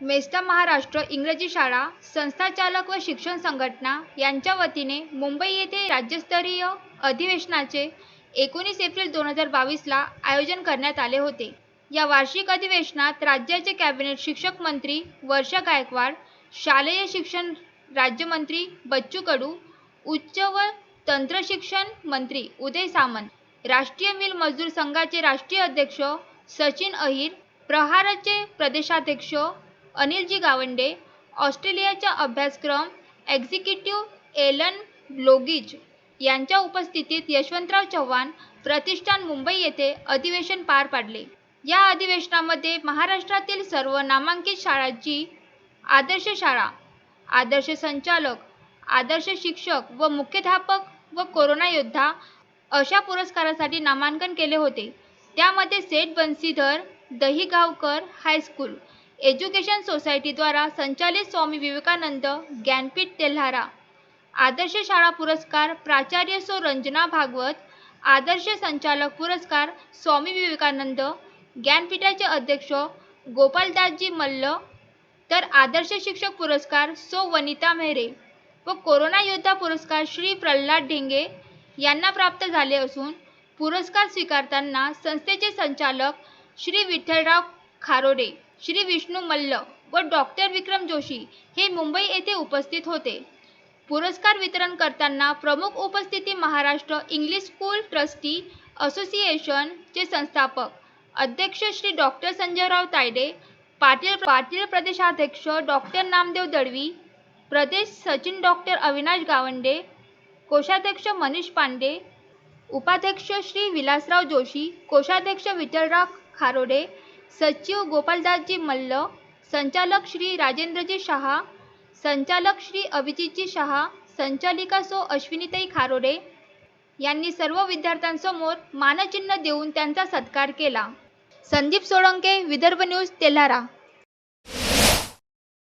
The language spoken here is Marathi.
मेस्टा महाराष्ट्र इंग्रजी शाळा संस्थाचालक व शिक्षण संघटना यांच्या वतीने मुंबई येथे राज्यस्तरीय अधिवेशनाचे एकोणीस एप्रिल दोन हजार बावीसला आयोजन करण्यात आले होते. या वार्षिक अधिवेशनात राज्याचे कॅबिनेट शिक्षक मंत्री वर्षा गायकवाड शालेय शिक्षण राज्यमंत्री बच्चू कडू उच्च व तंत्रशिक्षण मंत्री उदय सामंत राष्ट्रीय मिल मजदूर संघाचे राष्ट्रीय अध्यक्ष सचिन अहिर प्रहारचे प्रदेशाध्यक्ष अनिलजी गावंडे ऑस्ट्रेलियाच्या अभ्यासक्रम एक्झिक्युटिव्ह एलन ब्लोगिज यांच्या उपस्थितीत यशवंतराव चव्हाण प्रतिष्ठान मुंबई येथे अधिवेशन पार पाडले. या अधिवेशनामध्ये महाराष्ट्रातील सर्व नामांकित शाळांची आदर्श शाळा आदर्श संचालक आदर्श शिक्षक व मुख्याध्यापक व कोरोना योद्धा अशा पुरस्कारासाठी नामांकन केले होते. त्यामध्ये सेठ बन्सीधर दहिगावकर हायस्कूल एज्युकेशन सोसायटीद्वारा संचालित स्वामी विवेकानंद ज्ञानपीठ तेल्हारा. आदर्श शाळा पुरस्कार प्राचार्य सो रंजना भागवत आदर्श संचालक पुरस्कार स्वामी विवेकानंद ज्ञानपीठाचे अध्यक्ष गोपालदासजी मल्ल तर आदर्श शिक्षक पुरस्कार सो वनिता मेहरे व कोरोना योद्धा पुरस्कार श्री प्रल्हाद ढेंगे यांना प्राप्त झाले असून पुरस्कार स्वीकारताना संस्थेचे संचालक श्री विठ्ठलराव खारोडे. श्री विष्णू मल्ल व डॉक्टर विक्रम जोशी हे मुंबई येथे उपस्थित होते. पुरस्कार वितरण करताना प्रमुख उपस्थिती महाराष्ट्र इंग्लिश स्कूल ट्रस्टी असोसिएशनचे संस्थापक अध्यक्ष श्री डॉक्टर संजयराव तायडे पाटील पाटील प्रदेशाध्यक्ष डॉक्टर नामदेव दळवी प्रदेश सचिन डॉक्टर अविनाश गावंडे कोषाध्यक्ष मनीष पांडे उपाध्यक्ष श्री विलासराव जोशी कोषाध्यक्ष विठ्ठलराव खारोडे सचिव गोपालदासजी मल्ल संचालक श्री राजेंद्रजी शहा संचालक श्री अभिजितजी शहा संचालिका सो अश्विनीताई खारोडे यांनी सर्व विद्यार्थ्यांसमोर मानचिन्ह देऊन त्यांचा सत्कार केला. संदीप सोळंके विदर्भ न्यूज तेल्हारा